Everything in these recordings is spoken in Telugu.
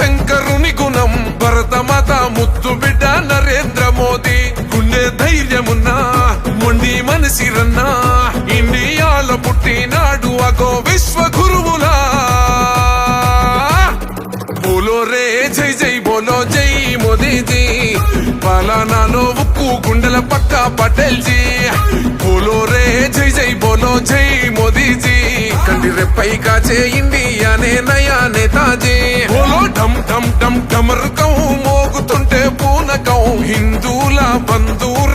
శంకరుని గుణం భరతమాత ముత్తు బిడ్డ నరేంద్ర మోదీ. గుండె ధైర్యమున్నా మొండి మనసిరన్నా. గుండెల పక్క పటేల్ జీ బోలో రే జై జై బోలో జై మోదీజీ. కంటి రెప్పై కాచే ఇండియానే నయా నేతాజీ బోలో ఢమ్ ఢమ్ ఢమ్ ఢమరుకం మోగుతుంటే పూనకం. హిందూల బంధూర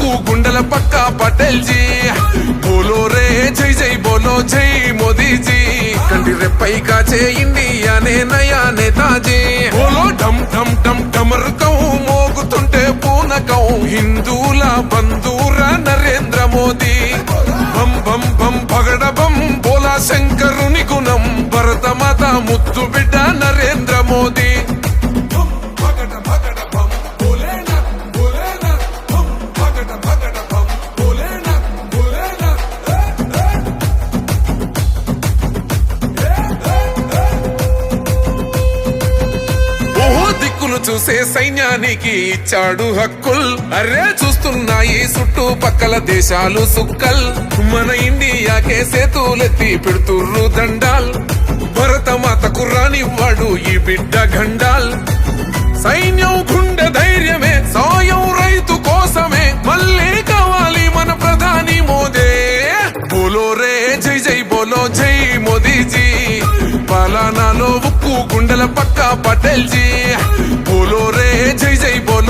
పక్కు గుండెల పక్క పటేల్ జీ బోలో రే జై జై బోలో జై మోదీజీ. కంటి రెప్పై కాచే ఇండియానే నయా నేత చూసే సైన్యానికి ఇచ్చాడు హక్కుల్. అరే చూస్తున్నాయి చుట్టుపక్కల దేశాలు సుక్కల్. మన ఇండియాకే సేతులెత్తి పెడుతుర్రు దండాల్. మాత కుర్రానివ్వడు ఈ బిడ్డ గండాల్ సైన్యం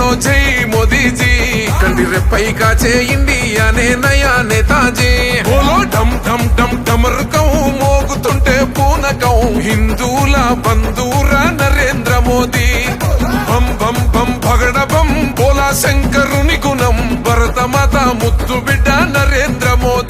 జై జై మోదీజీ. కంటి రెప్పై కాచే ఇండియానే నయా నేతాజీ బోలో డమ్ డమ్ డమ్ డమరుకం మోగుతుంటే పూనకం హిందూల బంధూర నరేంద్ర మోదీ. బం బం బం భగడ బం బోలా శంకరుని గుణం. భరత మాత ముద్దు బిడ్డ నరేంద్ర మోదీ.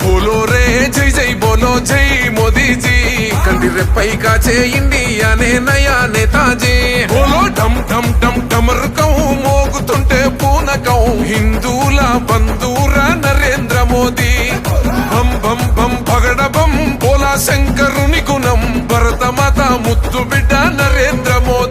మోదీజీ. కంది రెప్పై కాచే ఇండియానే నయా నేతాజీ బోలో డమ్ డమ్ డమ్ డమరకం మోగుతుంటే పూనకం హిందూల బంధూర నరేంద్ర మోదీ. బం బం బం పగడ బం పోలా శంకరుని గుణం. భరత మాత ముత్తు బిడ్డ నరేంద్ర మోదీ.